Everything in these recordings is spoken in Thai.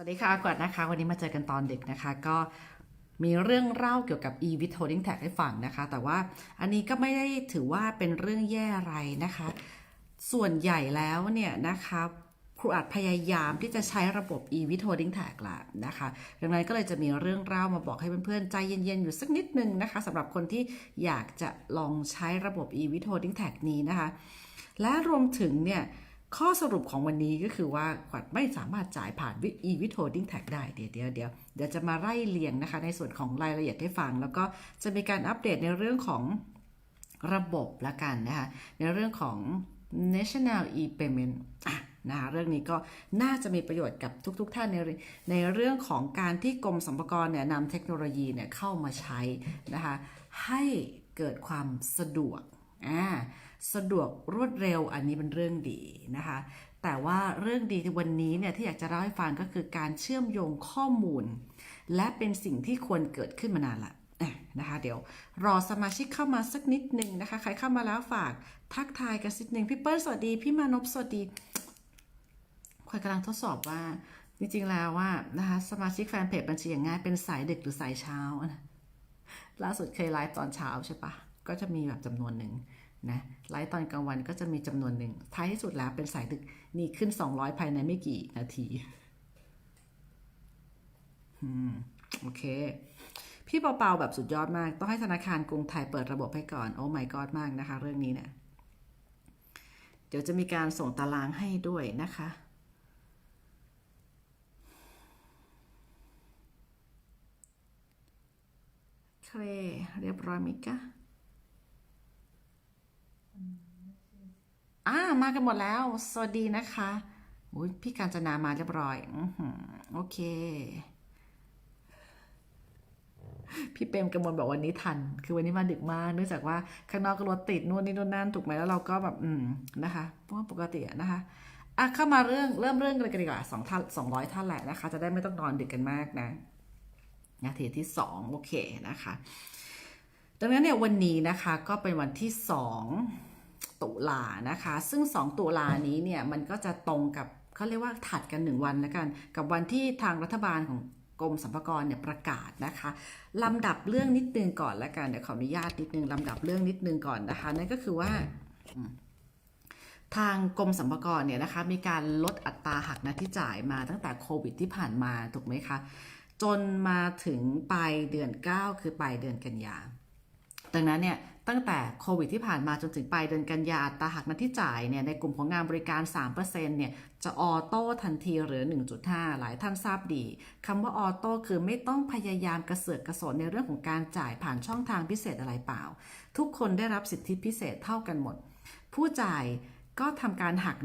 สวัสดีค่ะก่อนนะคะ วันนี้มาเจอกันตอนดึกนะคะ ก็มีเรื่องเล่าเกี่ยวกับ e withholding tax ให้ฟังนะคะ แต่ว่าอันนี้ก็ไม่ได้ถือว่าเป็นเรื่องแย่อะไรนะคะ ส่วนใหญ่แล้วเนี่ยนะคะครูอาจพยายามที่จะใช้ระบบ e withholding tax ละนะคะ ดังนั้นก็เลยจะมีเรื่องเล่ามาบอกให้เพื่อนๆ ใจเย็นๆ อยู่สักนิดนึงนะคะสำหรับคนที่อยากจะลองใช้ระบบ e withholding tax นี้นะคะ และรวมถึงเนี่ย ข้อสรุปของวันนี้ก็คือว่าขวัญไม่สามารถจ่ายผ่าน e withholding tax ได้เดี๋ยวเดี๋ยวเดี๋ยวเดี๋ยวจะมาไล่เรียงนะคะ ในส่วนของรายละเอียดให้ฟัง แล้วก็จะมีการอัปเดตในเรื่องของระบบละกันนะคะ ในเรื่องของ national e-payment นะคะเรื่องนี้ก็น่าจะมีประโยชน์กับทุกๆทท่านในในเรื่องของการที่กรมสรรพากรเนี่ยนำเทคโนโลยีเนี่ยเข้ามาใช้นะคะให้เกิดความสะดวกอ่า สะดวกรวดเร็วอันนี้เป็นเรื่องดีนะคะ แต่ว่าเรื่องดีที่วันนี้เนี่ยที่อยากจะเล่าให้ฟังก็คือการเชื่อมโยงข้อมูล และเป็นสิ่งที่ควรเกิดขึ้นมานานละนะคะเดี๋ยวรอสมาชิกเข้ามาสักนิดหนึ่งนะคะ ใครเข้ามาแล้วฝากทักทายกันสักหนึ่งพี่เปิ้ลสวัสดีพี่มานพสวัสดีคอยกำลังทดสอบว่าจริงๆแล้วว่านะคะสมาชิกแฟนเพจบัญชีอย่างง่ายเป็นสายดึกหรือสายเช้านะล่าสุดเคยไลฟ์ตอนเช้าใช่ปะก็จะมีแบบจำนวนหนึ่ง นะไลฟ์ตอนกลางวันก็จะมีจำนวนหนึ่งท้ายที่สุดแล้วเป็นสายดึกนี่ขึ้น 200 ภายในไม่กี่นาทีอืมโอเค พี่เปาๆแบบสุดยอดมาก ต้องให้ธนาคารกรุงไทยเปิดระบบให้ก่อน โอ้ my god มากนะคะ เรื่องนี้เนี่ยเดี๋ยวจะมีการส่งตารางให้ด้วยนะคะเคเรียบร้อยไหมกะ อ่ามากันหมดแล้ว สวัสดีนะคะอุ้ยพี่การจนามาเรียบร้อยอโอเค พี่เปรมกำมลบอกวันนี้ทัน คือวันนี้มาดึกมาก เนื่องจากว่าข้างนอกก็รถติดนู่นนี่นู่นนั่นถูกไหมแล้วเราก็แบบอืมนะคะเพราะว่าปกตินะคะอะเข้ามาเรื่องเริ่มเรื่องเลยกันดีกว่าสองท่านสองร้อยท่านแหละนะคะ จะได้ไม่ต้องนอนดึกกันมากนะนาทีที่สองโอเคนะคะ ดังนั้นเนี่ยวันนี้นะคะก็เป็นวันที่สอง ตุลานะคะ ซึ่ง 2 ตุลานี้เนี่ยมันก็จะตรงกับเขาเรียกว่าถัดกัน 1 วันแล้วกัน กับวันที่ทางรัฐบาลของกรมสรรพากรเนี่ยประกาศนะคะลำดับเรื่องนิดนึงก่อนแล้วกันเดี๋ยวขออนุญาตนิดนึงลำดับเรื่องนิดนึงก่อนนะคะนั่นก็คือว่าทางกรมสรรพากรเนี่ยนะคะมีการลดอัตราหักหน้าที่จ่ายมาตั้งแต่โควิดที่ผ่านมาถูกไหมคะ จนมาถึงปลายเดือน 9 คือปลายเดือนกันยาดังนั้นเนี่ย ตั้งแต่โควิดที่ผ่านมาจนถึงปลายเดือนกันยาอัตราหักน้าที่จ่ายเนี่ยในกลุ่มของงานบริการ 3%เนี่ยจะออโต้ทันทีหลือ 1.5 หลายท่านทราบดีคำว่าออโต้คือไม่ต้องพยายามกระเสือกกระสนในเรื่องของการจ่ายผ่านช่องทางพิเศษอะไรเปล่า ทุกคนได้รับสิทธิพิเศษเท่ากันหมด ผู้จ่ายก็ทำการหัก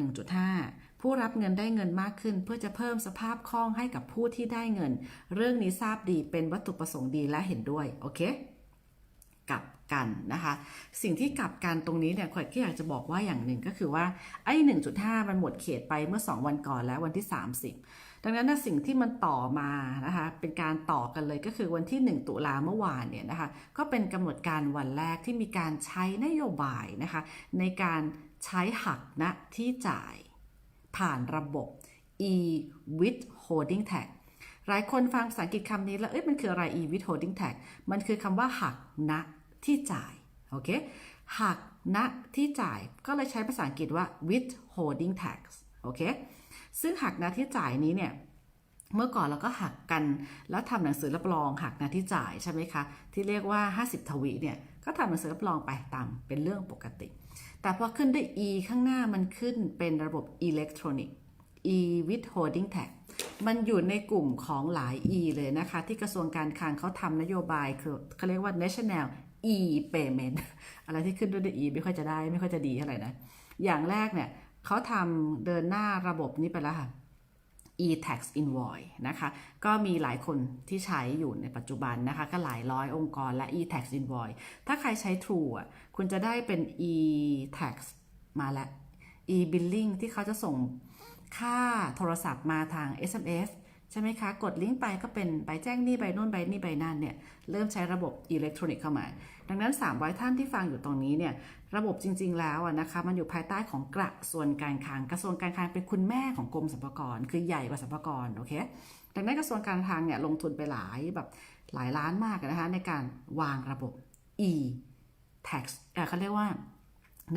1.5 ผู้รับเงินได้เงินมากขึ้น เพื่อจะเพิ่มสภาพคล่องให้กับผู้ที่ได้เงิน เรื่องนี้ทราบดีเป็นวัตถุประสงค์ดีและเห็นด้วย โอเค กันนะคะ สิ่งที่กลับกันตรงนี้เนี่ยขวัญก็อยากจะบอกว่าอย่างหนึ่งก็คือว่าไอ้1.5 มันหมดเขตไปเมื่อ 2 วันก่อนแล้ววันที่ 30 ดังนั้นนะสิ่งที่มันต่อมานะคะเป็นการต่อกันเลยก็คือวันที่ 1 ตุลาเมื่อวานเนี่ยนะคะก็เป็นกำหนดการวันแรกที่มีการใช้นโยบายนะคะในการใช้หักณนะที่จ่ายผ่านระบบ e withholding tax หลายคนฟังภาษาอังกฤษคำนี้แล้ว เอ้ยมันคืออะไร e withholding tax มันคือคำว่าหักณ ที่จ่าย โอเค หักณที่จ่ายก็เลยใช้ภาษาอังกฤษว่า withholding tax โอเค ซึ่งหักณที่จ่ายนี้เนี่ย เมื่อก่อนเราก็หักกัน แล้วทำหนังสือรับรองหักณที่จ่ายใช่ไหมคะ ที่เรียกว่า 50 ทวีเนี่ย ก็ทำหนังสือรับรองไปตามเป็นเรื่องปกติ แต่พอขึ้นด้วย e ข้างหน้ามันขึ้นเป็นระบบอิเล็กทรอนิกส์ e withholding tax มันอยู่ในกลุ่มของหลาย e เลยนะคะ ที่กระทรวงการคลังเขาทำนโยบายคือเขาเรียกว่า national e payment อะไรที่ขึ้นด้วย e ไม่ค่อยจะได้ไม่ค่อยจะดีเท่าไหร่นะ อย่างแรกเนี่ยเขาทำเดินหน้าระบบนี้ไปแล้วค่ะ e-tax invoice นะคะ ก็มีหลายคนที่ใช้อยู่ในปัจจุบันนะคะ ก็หลายร้อยองค์กรและ e-tax invoice ถ้าใครใช้ True อะคุณจะได้เป็น e-tax มาแล้ว e-billing ที่เขาจะส่งค่าโทรศัพท์มาทาง SMS ใช่ไหมคะ กดลิงก์ไปก็เป็นใบแจ้งหนี้ใบโน่นใบนี่ใบนั่นเนี่ยเริ่มใช้ระบบอิเล็กทรอนิกส์เข้ามา ดังนั้น 300 ท่านที่ฟังอยู่ตรงนี้เนี่ยระบบจริง ๆ แล้วอะนะคะมันอยู่ภายใต้ของกระทรวงการคลังกระทรวงการคลังเป็นคุณแม่ของกรมสรรพากรคือใหญ่กว่าสรรพากรโอเคดังนั้นกระทรวงการคลังเนี่ยลงทุนไปหลายแบบหลายล้านมากนะคะในการวางระบบ e tax เเขาเรียกว่า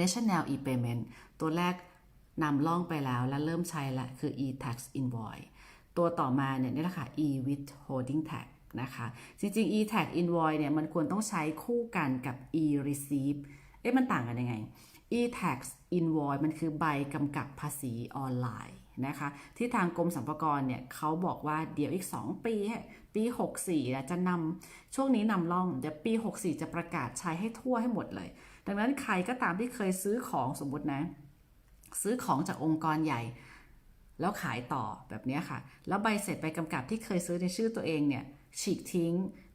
national e payment ตัวแรกนำล่องไปแล้วและเริ่มใช้ละคือ e tax invoice ตัวต่อมาเนี่ยนี่แหละค่ะ e withholding tax นะคะ จริงๆ e tax invoice เนี่ยมันควรต้องใช้คู่กันกับ e receipt เอ๊ะมันต่างกันยังไง e tax invoice มันคือใบกำกับภาษีออนไลน์นะคะที่ทางกรมสรรพากรเนี่ยเขาบอกว่าเดี๋ยวอีก 2 ปี ปี 64นะจะนำช่วงนี้นำล่องเดี๋ยวปี 64 จะประกาศใช้ให้ทั่วให้หมดเลย ดังนั้นใครก็ตามที่เคยซื้อของสมมตินะ ซื้อของจากองค์กรใหญ่ แล้วขายต่อแบบนี้ค่ะ แล้วใบเสร็จใบกำกับที่เคยซื้อในชื่อตัวเองเนี่ยฉีกทิ้ง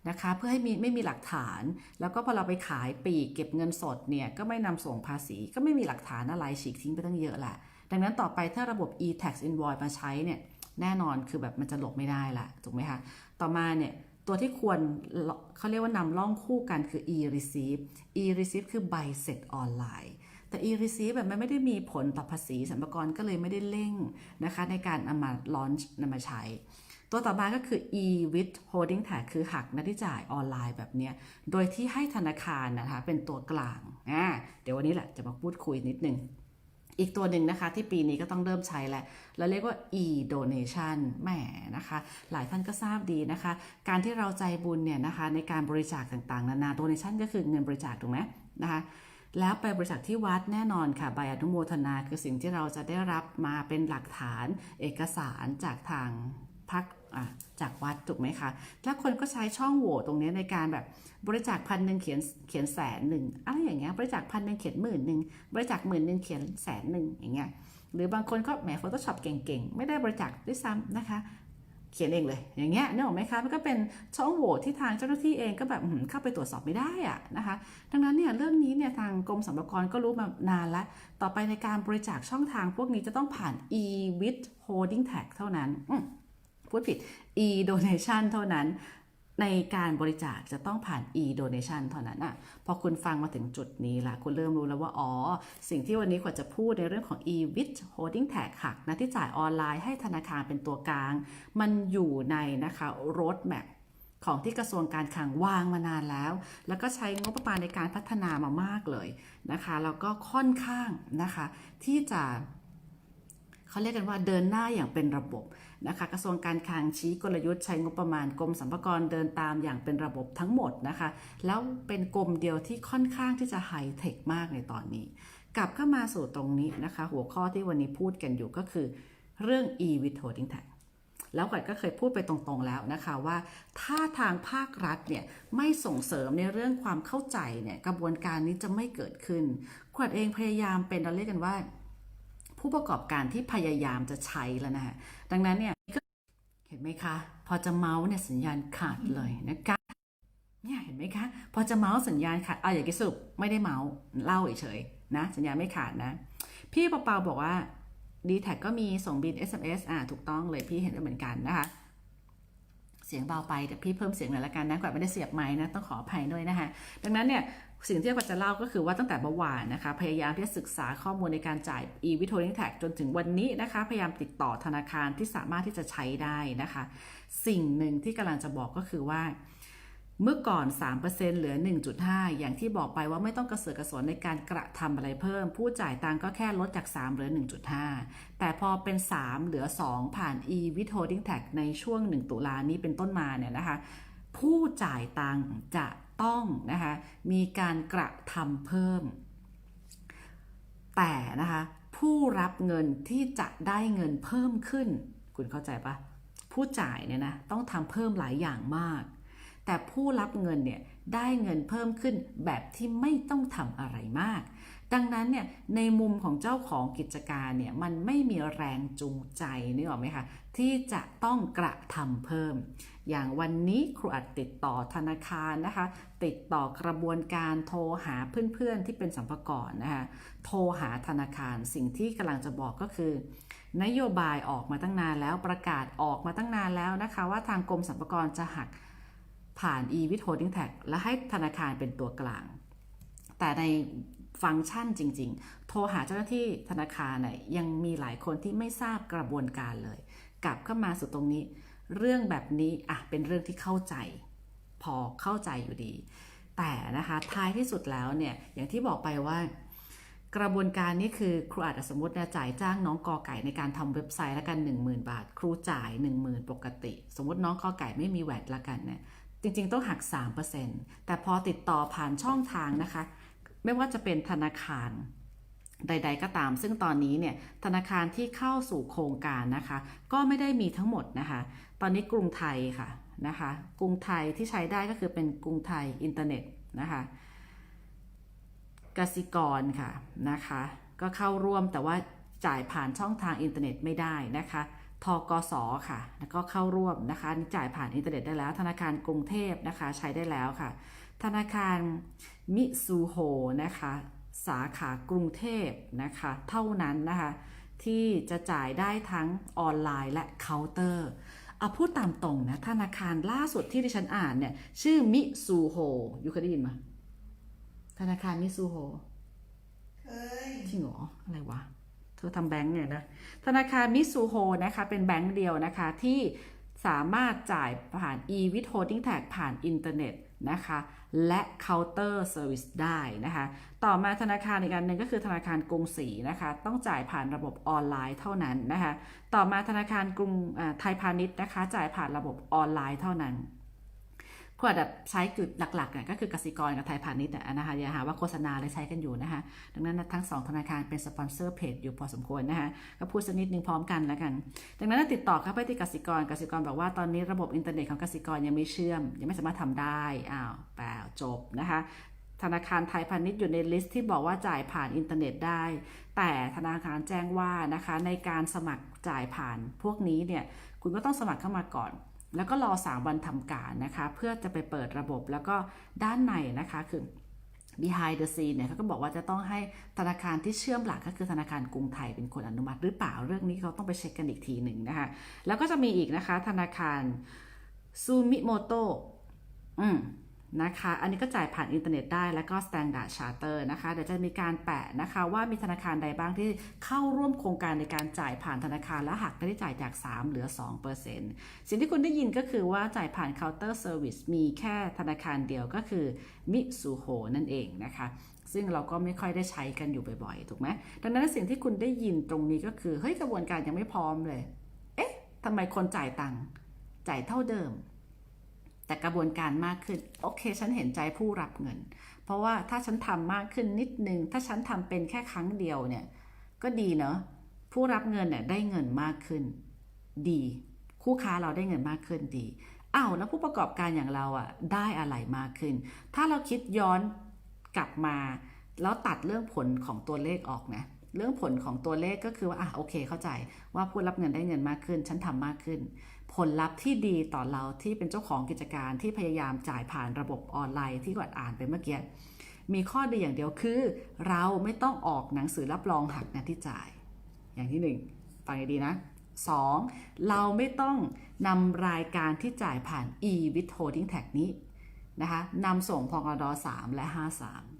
นะคะ เพื่อให้มีไม่มีหลักฐาน แล้วก็พอเราไปขายปีกเก็บเงินสดเนี่ยก็ไม่นำส่งภาษีก็ไม่มีหลักฐานอะไรฉีกทิ้งไปตั้งเยอะแหละดังนั้นต่อไปถ้าระบบ e-tax invoice มาใช้เนี่ยแน่นอนคือแบบมันจะหลบไม่ได้ละถูกไหมคะต่อมาเนี่ยตัวที่ควรเขาเรียกว่านำล่องคู่กันคือ e-receipt e-receipt คือใบเสร็จออนไลน์ แต่ e-receipt แบบมันไม่ได้มีผลต่อภาษีสรรพากรก็เลยไม่ได้เร่งนะคะในการเอามา launch นำมาใช้ ตัวต่อมาก็คือ e withholding tax คือหักหน้าที่จ่ายออนไลน์แบบเนี้ยโดยที่ให้ธนาคารนะคะเป็นตัวกลางอ่าเดี๋ยววันนี้แหละจะมาพูดคุยนิดนึงอีกตัวหนึ่งนะคะที่ปีนี้ก็ต้องเริ่มใช้แล้วเราเรียกว่า e-donation แหมนะคะ หลายท่านก็ทราบดีนะคะ การที่เราใจบุญเนี่ยนะคะในการบริจาคต่างๆ นานา donation ก็คือเงินบริจาคถูกไหมนะคะ แล้วไปบริจาคที่วัดแน่นอนค่ะใบอนุโมทนาคือสิ่งที่เราจะได้รับมาเป็นหลักฐานเอกสารจากทางพักจากวัดถูกไหมคะ แล้วคนก็ใช้ช่องโหว่ตรงนี้ในการแบบบริจาคพันหนึ่งเขียนเขียนแสนหนึ่งอะไรอย่างเงี้ยบริจาคพันหนึ่งเขียนหมื่นหนึ่งบริจาคหมื่นหนึ่งเขียนแสนหนึ่งอย่างเงี้ยหรือบางคนก็แหม Photoshop เก่งๆ ไม่ได้บริจาคด้วยซ้ำนะคะ เขียนเองเลย อย่างเงี้ยนึกออกไหมคะ มันก็เป็นช่องโหว่ที่ทางเจ้าหน้าที่เองก็แบบเข้าไปตรวจสอบไม่ได้อะนะคะ ดังนั้นเนี่ยเรื่องนี้เนี่ยทางกรมสรรพากรก็รู้มานานแล้ว ต่อไปในการบริจาคช่องทางพวกนี้จะต้องผ่าน e withholding tax เท่านั้นพูดผิด e donation เท่านั้น ในการบริจาคจะต้องผ่าน e donation เท่านั้นอะพอคุณฟังมาถึงจุดนี้ละคุณเริ่มรู้แล้วว่า อ๋อ สิ่งที่วันนี้ขวัญจะพูดในเรื่องของ e withholding tax หักนะที่จ่ายออนไลน์ให้ธนาคารเป็นตัวกลาง มันอยู่ในนะคะ road map ของที่กระทรวงการคลังวางมานานแล้ว แล้วก็ใช้งบประมาณในการพัฒนามามากเลยนะคะ แล้วก็ค่อนข้างนะคะที่จะเขาเรียกกันว่าเดินหน้าอย่างเป็นระบบ นะคะกระทรวงการคลังชี้กลยุทธ์ใช้งบประมาณกรมสรรพากรเดินตามอย่างเป็นระบบทั้งหมดนะคะ แล้วเป็นกรมเดียวที่ค่อนข้างที่จะไฮเทคมากในตอนนี้ กลับเข้ามาสู่ตรงนี้นะคะ หัวข้อที่วันนี้พูดกันอยู่ก็คือเรื่อง e withholding tax แล้วขวัญก็เคยพูดไปตรงๆแล้วนะคะว่า ถ้าทางภาครัฐเนี่ยไม่ส่งเสริมในเรื่องความเข้าใจเนี่ยกระบวนการนี้จะไม่เกิดขึ้น ขวัญเองพยายามเป็นเราเรียกกันว่า ผู้ประกอบการที่พยายามจะใช้แล้วนะฮะดังนั้นเนี่ยเห็นไหมคะ พอจะเมาส์เนี่ยสัญญาณขาดเลยนะคะเนี่ยเห็นไหมคะ พอจะเมาส์สัญญาณขาดเอะอย่างกิสุไม่ได้เมาส์เล่าเฉยๆนะสัญญาณไม่ขาดนะ พี่เปาบอกว่า d t แท็ก็มีส่งบิน SMS อ่าถูกต้องเลยพี่เห็นได้เหมือนกันนะคะเสียงเบาไปแต่พี่เพิ่มเสียงหน่อยละกันนะกว่าไม่ได้เสียบไม้นะต้องขออภัยด้วยนะคะดังนั้นเนี่ย สิ่งที่เราจะเล่าก็คือว่าตั้งแต่เมื่อวานนะคะ พยายามที่จะศึกษาข้อมูลในการจ่าย e w i t h o l d i n g tax จนถึงวันนี้นะคะ พยายามติดต่อธนาคารที่สามารถที่จะใช้ได้นะคะ สิ่งหนึ่งที่กำลังจะบอกก็คือว่า เมื่อก่อน 3%เหลือ 1.5 อย่างที่บอกไปว่าไม่ต้องกระเสือกกระสนในการกระทำอะไรเพิ่ม ผู้จ่ายตังก็แค่ลดจาก 3 เหลือ 1.5 แต่พอเป็น 3 เหลือ 2 ผ่าน e w i t h o l d i n g tax ในช่วง 1 ตุลานี้เป็นต้นมาเนี่ยนะคะ ผู้จ่ายตังจะ ต้องนะคะมีการกระทำเพิ่ม แต่นะคะผู้รับเงินที่จะได้เงินเพิ่มขึ้น คุณเข้าใจปะผู้จ่ายเนี่ยนะต้องทำเพิ่มหลายอย่างมาก แต่ผู้รับเงินเนี่ยได้เงินเพิ่มขึ้นแบบที่ไม่ต้องทำอะไรมาก ดังนั้นเนี่ยในมุมของเจ้าของกิจการเนี่ยมันไม่มีแรงจูงใจนึกออกไหมคะที่จะต้องกระทำเพิ่ม อย่างวันนี้ครูอัดติดต่อธนาคารนะคะ ติดต่อกระบวนการโทรหาเพื่อนๆที่เป็นสัมภาระนะคะโทรหาธนาคารสิ่งที่กำลังจะบอกก็คือนโยบายออกมาตั้งนานแล้วประกาศออกมาตั้งนานแล้วนะคะ ว่าทางกรมสรรพากรจะหักผ่าน e-withholding tax และให้ธนาคารเป็นตัวกลาง แต่ใน ฟังก์ชันจริง ๆ โทรหาเจ้าหน้าที่ธนาคารเนี่ยยังมีหลายคนที่ไม่ทราบกระบวนการเลย กลับเข้ามาสู่ตรงนี้ เรื่องแบบนี้อะเป็นเรื่องที่เข้าใจ พอเข้าใจอยู่ดี แต่นะคะท้ายที่สุดแล้วเนี่ยอย่างที่บอกไปว่ากระบวนการนี้คือครูอาจจะสมมติเนี่ยจ่ายจ้างน้องกอไก่ในการทำเว็บไซต์ละกัน 10,000 บาท ครูจ่าย 10,000 ปกติ สมมติน้องกอไก่ไม่มีแวดละกันเนี่ยจริงๆ ต้องหัก 3%แต่พอติดต่อผ่านช่องทางนะคะ ไม่ว่าจะเป็นธนาคารใด ๆ ก็ตาม ซึ่งตอนนี้เนี่ยธนาคารที่เข้าสู่โครงการนะคะ ก็ไม่ได้มีทั้งหมดนะคะ ตอนนี้กรุงไทยค่ะนะคะ กรุงไทยที่ใช้ได้ก็คือเป็นกรุงไทยอินเทอร์เน็ตนะคะกสิกรค่ะนะคะ ก็เข้าร่วมแต่ว่าจ่ายผ่านช่องทางอินเทอร์เน็ตไม่ได้นะคะ ทกสค่ะ แล้วก็เข้าร่วมนะคะนี่จ่ายผ่านอินเทอร์เน็ตได้แล้ว ธนาคารกรุงเทพนะคะใช้ได้แล้วค่ะ ธนาคารมิซูโฮนะคะสาขากรุงเทพนะคะ เท่านั้นนะคะที่จะจ่ายได้ทั้งออนไลน์และเคาน์เตอร์เอาพูดตามตรงนะธนาคารล่าสุดที่ดิฉันอ่านเนี่ยชื่อมิซูโฮอยู่เคยได้ยินไหมธนาคารมิซูโฮเคยจริงเหรออะไรวะเธอทำแบงก์เนี่ยนะธนาคารมิซูโฮนะคะเป็นแบงก์เดียวนะคะที่สามารถจ่ายผ่าน e-withholding tax ผ่านอินเทอร์เน็ตนะคะและ counter service ได้นะคะต่อมาธนาคารอีกอันหนึ่งก็คือธนาคารกรุงศรีนะคะต้องจ่ายผ่านระบบออนไลน์เท่านั้นนะคะต่อมาธนาคารกรุงไทยพาณิชย์นะคะจ่ายผ่านระบบออนไลน์เท่านั้น ขวดแบบใช้จุดหลักๆเนี่ยก็คือกสิกรกับไทยพาณิชย์นะคะอย่าหาว่าโฆษณาเลยใช้กันอยู่นะคะดังนั้นทั้งสองธนาคารเป็นสปอนเซอร์เพจอยู่พอสมควรนะคะก็พูดสักนิดนึงพร้อมกันแล้วกันดังนั้นติดต่อเข้าไปที่กสิกรกสิกรบอกว่าตอนนี้ระบบอินเทอร์เน็ตของกสิกรยังไม่เชื่อม ยังไม่สามารถทำได้อ้าวแปลจบนะคะธนาคารไทยพาณิชย์อยู่ในลิสต์ที่บอกว่าจ่ายผ่านอินเทอร์เน็ตได้ แต่ธนาคารแจ้งว่านะคะในการสมัครจ่ายผ่านพวกนี้เนี่ยคุณก็ต้องสมัครเข้ามาก่อน แล้วก็รอ 3 วันทำการนะคะ เพื่อจะไปเปิดระบบแล้วก็ด้านในนะคะคือ behind the scene เนี่ยเขาก็บอกว่าจะต้องให้ธนาคารที่เชื่อมหลักก็คือธนาคารกรุงไทยเป็นคนอนุมัติหรือเปล่าเรื่องนี้เขาต้องไปเช็คกันอีกทีหนึ่งนะคะ แล้วก็จะมีอีกนะคะ ธนาคารซูมิโมโตอืม นะคะ อันนี้ก็จ่ายผ่านอินเทอร์เน็ตได้แล้วก็ Standard Charter นะคะ เดี๋ยวจะมีการแปะนะคะว่ามีธนาคารใดบ้างที่เข้าร่วมโครงการในการจ่ายผ่านธนาคารและหักค่าใช้จ่ายจาก 3 เหลือ 2%สิ่งที่คุณได้ยินก็คือว่าจ่ายผ่าน Counter Service มีแค่ธนาคารเดียวก็คือมิซูโฮนั่นเองนะคะ ซึ่งเราก็ไม่ค่อยได้ใช้กันอยู่บ่อยๆ ถูกไหมดังนั้นสิ่งที่คุณได้ยินตรงนี้ก็คือเฮ้ยกระบวนการยังไม่พร้อมเลย เอ๊ะทำไมคนจ่ายตังค์จ่ายเท่าเดิม แต่กระบวนการมากขึ้น โอเค ฉันเห็นใจผู้รับเงิน เพราะว่าถ้าฉันทำมากขึ้นนิดนึง ถ้าฉันทำเป็นแค่ครั้งเดียวเนี่ย ก็ดีเนาะผู้รับเงินเนี่ยได้เงินมากขึ้น ดี คู่ค้าเราได้เงินมากขึ้นดีอ้าวแล้วผู้ประกอบการอย่างเราอะได้อะไรมากขึ้น ถ้าเราคิดย้อนกลับมา แล้วตัดเรื่องผลของตัวเลขออกนะเรื่องผลของตัวเลขก็คือว่าอะโอเคเข้าใจว่าผู้รับเงินได้เงินมากขึ้น ฉันทำมากขึ้น ผลลัพธ์ที่ดีต่อเราที่เป็นเจ้าของกิจการที่พยายามจ่ายผ่านระบบออนไลน์ที่กวดอ่านไปเมื่อกี้มีข้อดีอย่างเดียวคือ เราไม่ต้องออกหนังสือรับรองหักหน้าที่จ่าย อย่างที่หนึ่งฟังให้ดีนะสองเราไม่ต้องนำรายการที่จ่ายผ่าน e-withholding tax นี้นะคะนำส่งพกด3และ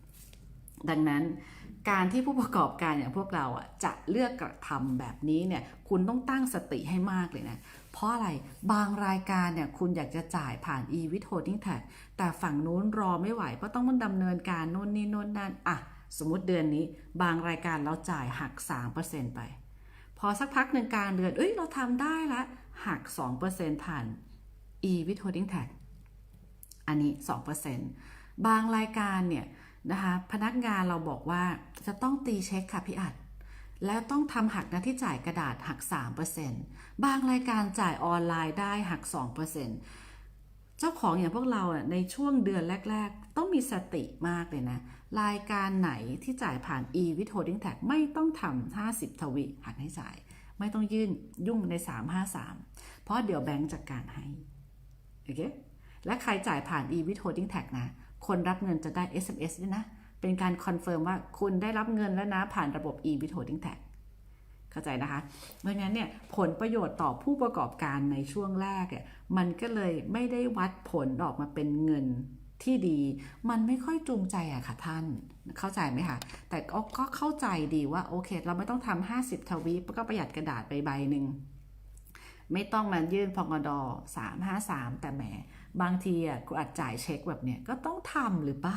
53 ดังนั้น การที่ผู้ประกอบการอย่างพวกเราอะจะเลือกกระทำแบบนี้เนี่ยคุณต้องตั้งสติให้มากเลยนะ เพราะอะไรบางรายการเนี่ยคุณอยากจะจ่ายผ่าน e w i t holding tax แต่ฝั่งนู้นรอไม่ไหว เพราะต้องมันดำเนินการโน่นนี่โน่นนั่นอะสมมติเดือนนี้ บางรายการเราจ่ายหัก 3%ไป พอสักพักหนึ่งกางเดือนเอ้ยเราทำได้ละหัก 2%ผ่าน e w i t holding tax อันนี้ 2%บางรายการเนี่ย นะคะพนักงานเราบอกว่าจะต้องตีเช็คค่ะพี่อัด แล้วต้องทำหักหน้าที่จ่ายกระดาษหัก 3%บางรายการจ่ายออนไลน์ได้หัก 2%เจ้าของอย่างพวกเราในช่วงเดือนแรก ๆ ต้องมีสติมากเลยนะ รายการไหนที่จ่ายผ่าน e withholding tax ไม่ต้องทำ50 ทวิหักให้จ่าย ไม่ต้องยื่นยุ่งใน 353 เพราะเดี๋ยวแบงก์จัดการให้ โอเค และใครจ่ายผ่าน e withholding tax นะ คนรับเงินจะได้ SMS ด้วยนะ เป็นการคอนเฟิร์มว่าคุณได้รับเงินแล้วนะผ่านระบบ e withholding tax เข้าใจนะคะ เพราะฉะนั้นเนี่ยผลประโยชน์ต่อผู้ประกอบการในช่วงแรกเนี่ยมันก็เลยไม่ได้วัดผลออกมาเป็นเงินที่ดี มันไม่ค่อยจูงใจอะค่ะท่านเข้าใจไหมคะแต่ก็เข้าใจดีว่าโอเค เราไม่ต้องทำ50ทวีปก็ประหยัดกระดาษไปใบหนึ่งไม่ต้องมายื่นพงด353แต่แหม บางทีอะกูอาจจ่ายเช็คแบบเนี้ยก็ต้องทำหรือปะ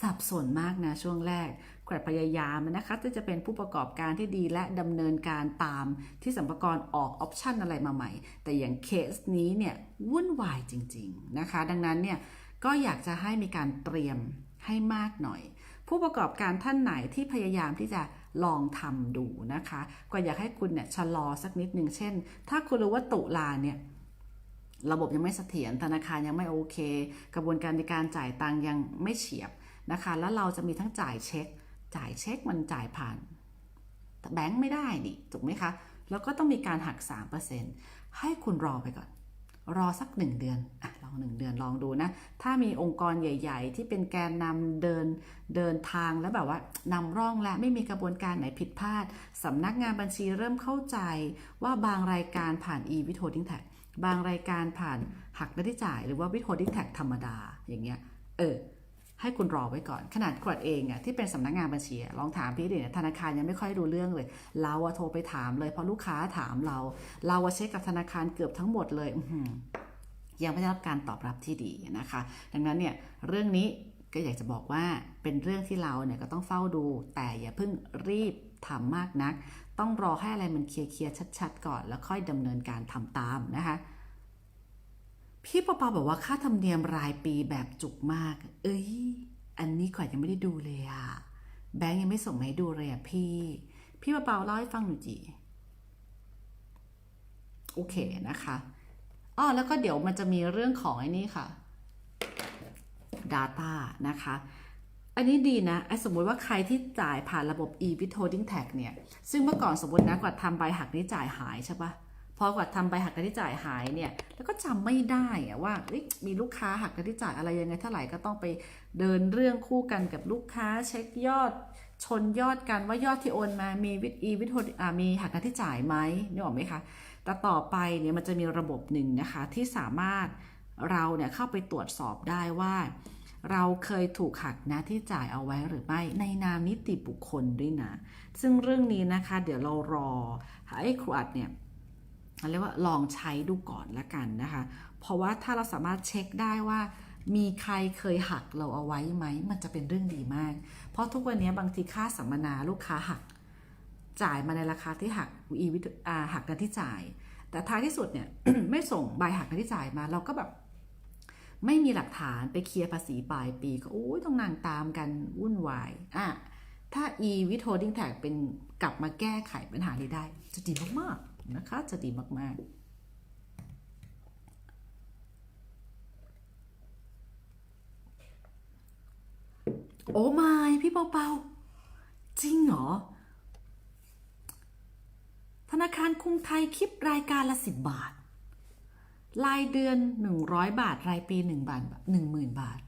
สับสนมากนะช่วงแรกกวดพยายามนะคะที่จะเป็นผู้ประกอบการที่ดีและดำเนินการตามที่สัมภากรออกออปชันอะไรมาใหม่ แต่อย่างเคสนี้เนี่ยวุ่นวายจริง ๆนะคะ ดังนั้นเนี่ยก็อยากจะให้มีการเตรียมให้มากหน่อย ผู้ประกอบการท่านไหนที่พยายามที่จะลองทำดูนะคะ ก็อยากให้คุณเนี่ยชะลอสักนิดหนึ่งเช่น ถ้าคุณรู้ว่าตุลาเนี่ย ระบบยังไม่เสถียรธนาคารยังไม่โอเค กระบวนการในการจ่ายตังยังไม่เฉียบนะคะ แล้วเราจะมีทั้งจ่ายเช็ค จ่ายเช็คมันจ่ายผ่านแบงค์ไม่ได้ดิถูกไหมคะ แล้วก็ต้องมีการหัก 3%ให้คุณรอไปก่อน รอสัก 1 เดือนอะลอง 1 เดือนลองดูนะ ถ้ามีองค์กรใหญ่ ๆ ที่เป็นแกนนำเดินเดินทางแล้วแบบว่านำร่องและไม่มีกระบวนการไหนผิดพลาดสำนักงานบัญชีเริ่มเข้าใจว่าบางรายการผ่าน e withholding tax บางรายการผ่านหักหน้าที่จ่ายหรือว่า withholding tax ธรรมดาอย่างเงี้ยเออให้คุณรอไว้ก่อน ขนาดขวดเองอะที่เป็นสำนักงานบัญชีลองถามพี่ดิธนาคารยังไม่ค่อยรู้เรื่องเลย เราอะโทรไปถามเลยเพราะลูกค้าถามเรา เราอะเช็คกับธนาคารเกือบทั้งหมดเลยอืยังไม่ได้รับการตอบรับที่ดีนะคะ ดังนั้นเนี่ยเรื่องนี้ก็อยากจะบอกว่าเป็นเรื่องที่เราเนี่ยก็ต้องเฝ้าดู แต่อย่าเพิ่งรีบทำมากนัก ต้องรอให้อะไรมันเคลียร์ๆชัด ๆ ก่อน แล้วค่อยดำเนินการทำตามนะคะ พี่ปอปาบอกว่าค่าธรรมเนียมรายปีแบบจุกมาก เอ้ย อันนี้ขวัญยังไม่ได้ดูเลยอะแบงค์ยังไม่ส่งมาให้ดูเลยอะพี่ พี่ปอปาเล่าให้ฟังหน่อยจีโอเคนะคะอ๋อแล้วก็เดี๋ยวมันจะมีเรื่องของไอ้นี่ค่ะ Data นะคะ อันนี้ดีนะสมมุติว่าใครที่จ่ายผ่านระบบ e w i t h o l d i n g tax เนี่ย ซึ่งเมื่อก่อนสมมตินะกว่าทำใบหักนี้จ่ายหายใช่ปะพอกว่าทำใบหักหนี้จ่ายหายเนี่ย แล้วก็จำไม่ได้อะว่ามีลูกค้าหักหนี้จ่ายอะไรยังไงเท่าไหร่ก็ต้องไปเดินเรื่องคู่กันกับลูกค้า เช็คยอดชนยอดกันว่ายอดที่โอนมามีวิ e withhold อ่ามีหักหนี้จ่ายไหมนึกออกไหมคะแต่ต่อไปเนี่ยมันจะมีระบบหนึ่งนะคะที่สามารถเราเนี่ยเข้าไปตรวจสอบได้ว่า เราเคยถูกหักหนะที่จ่ายเอาไว้หรือไม่ในนามนิติบุคคลด้วยนะ ซึ่งเรื่องนี้นะคะ เดี๋ยวเรารอให้ครูอัดเนี่ยเรียกว่าลองใช้ดูก่อนละกันนะคะ เพราะว่าถ้าเราสามารถเช็คได้ว่า มีใครเคยหักเราเอาไว้ไหม มันจะเป็นเรื่องดีมาก เพราะทุกวันนี้บางทีค่าสัมมนาลูกค้าหัก จ่ายมาในราคาที่หักอีวิหักกันที่จ่าย แต่ท้ายที่สุดเนี่ยไม่ส่งใบหักกันที่จ่ายมาเราก็แบบ ไม่มีหลักฐานไปเคลียร์ภาษีปลายปีก็โอ้ยต้องนั่งตามกันวุ่นวายอะถ้า e withholding tax เป็นกลับมาแก้ไขปัญหานี้ได้ จะดีมากๆนะคะ จะดีมากๆโอ้ไม่พี่เปาๆจริงเหรอ ธนาคารกรุงไทยคิดรายการละสิบบาท รายเดือน 100 บาท รายปี 1 บาท1 0,000 บาท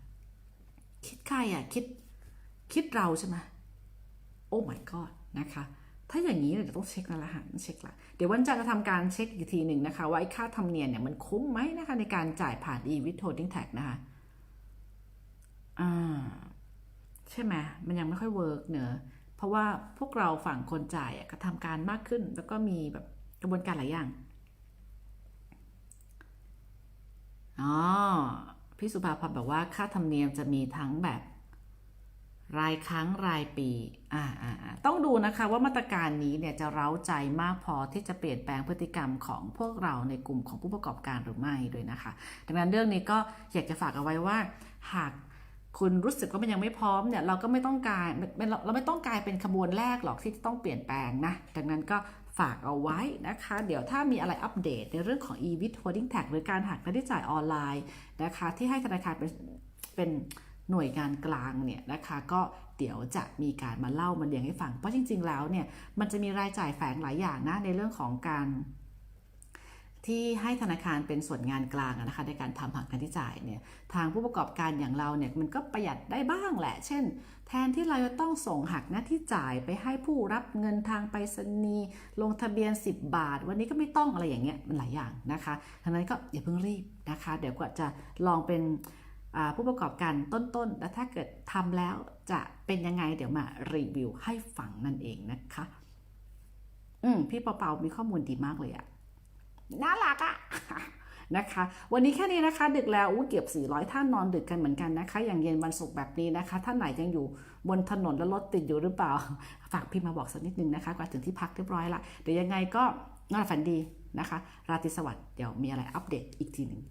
คิดใครอะ คิด คิดเราใช่ไหมโอ้ my god นะคะ ถ้าอย่างนี้เราจะต้องเช็คแล้วล่ะฮะต้องเช็คละ เดี๋ยววันจันทร์จะทำการเช็คอีกทีหนึ่งนะคะ ว่าไอ้ค่าธรรมเนียมเนี่ยมันคุ้มไหมนะคะ ในการจ่ายผ่าน e withholding tax นะคะ อ่า ใช่ไหมมันยังไม่ค่อยเวิร์กเนอะเพราะว่าพวกเราฝั่งคนจ่ายอะก็ทำการมากขึ้น แล้วก็มีแบบกระบวนการหลายอย่าง อ๋อพี่สุภาพรบอกว่าค่าธรรมเนียมจะมีทั้งแบบ รายครั้งรายปีอ่าอ่าอ่าต้องดูนะคะว่ามาตรการนี้เนี่ยจะเร้าใจมากพอที่จะเปลี่ยนแปลงพฤติกรรมของพวกเราในกลุ่มของผู้ประกอบการหรือไม่ด้วยนะคะ ดังนั้นเรื่องนี้ก็อยากจะฝากเอาไว้ว่า หากคุณรู้สึกว่ามันยังไม่พร้อมเนี่ยเราก็ไม่ต้องการเราไม่ต้องกลายเป็นขบวนแรกหรอกที่ต้องเปลี่ยนแปลงนะ ดังนั้นก็ ฝากเอาไว้นะคะ เดี๋ยวถ้ามีอะไรอัปเดตในเรื่องของ e-bit holding tag หรือการหักค่าใช้จ่ายออนไลน์นะคะ ที่ให้ธนาคารเป็นเป็นหน่วยงานกลางเนี่ยนะคะ ก็เดี๋ยวจะมีการมาเล่ามาเรียงให้ฟัง เพราะจริง ๆ แล้วเนี่ยมันจะมีรายจ่ายแฝงหลายอย่างนะในเรื่องของการ ที่ให้ธนาคารเป็นส่วนงานกลางนะคะในการทำหักค่าใช้จ่ายเนี่ยทางผู้ประกอบการอย่างเราเนี่ยมันก็ประหยัดได้บ้างแหละ เช่น แทนที่เราจะต้องส่งหักหน้าที่จ่ายไปให้ผู้รับเงินทางไปรษณีย์ลงทะเบียน 10 บาท วันนี้ก็ไม่ต้องอะไรอย่างเงี้ยมันหลายอย่างนะคะดังนั้นก็อย่าเพิ่งรีบนะคะ เดี๋ยวก็จะลองเป็นผู้ประกอบการต้นๆ แล้วถ้าเกิดทำแล้วจะเป็นยังไงเดี๋ยวมารีวิวให้ฟังนั่นเองนะคะ อืมพี่เปาๆมีข้อมูลดีมากเลยอะ น่ารักอะนะคะ วันนี้แค่นี้นะคะ ดึกแล้วอู้เกือบ400 ท่านนอนดึกกันเหมือนกันนะคะ อย่างเย็นวันศุกร์แบบนี้นะคะ ท่านไหนยังอยู่บนถนนแล้วรถติดอยู่หรือเปล่า ฝากพี่มาบอกสักนิดนึงนะคะกว่าถึงที่พักเรียบร้อยละเดี๋ยวยังไงก็นอนฝันดีนะคะ ราตรีสวัสดิ์เดี๋ยวมีอะไรอัปเดตอีกทีหนึ่ง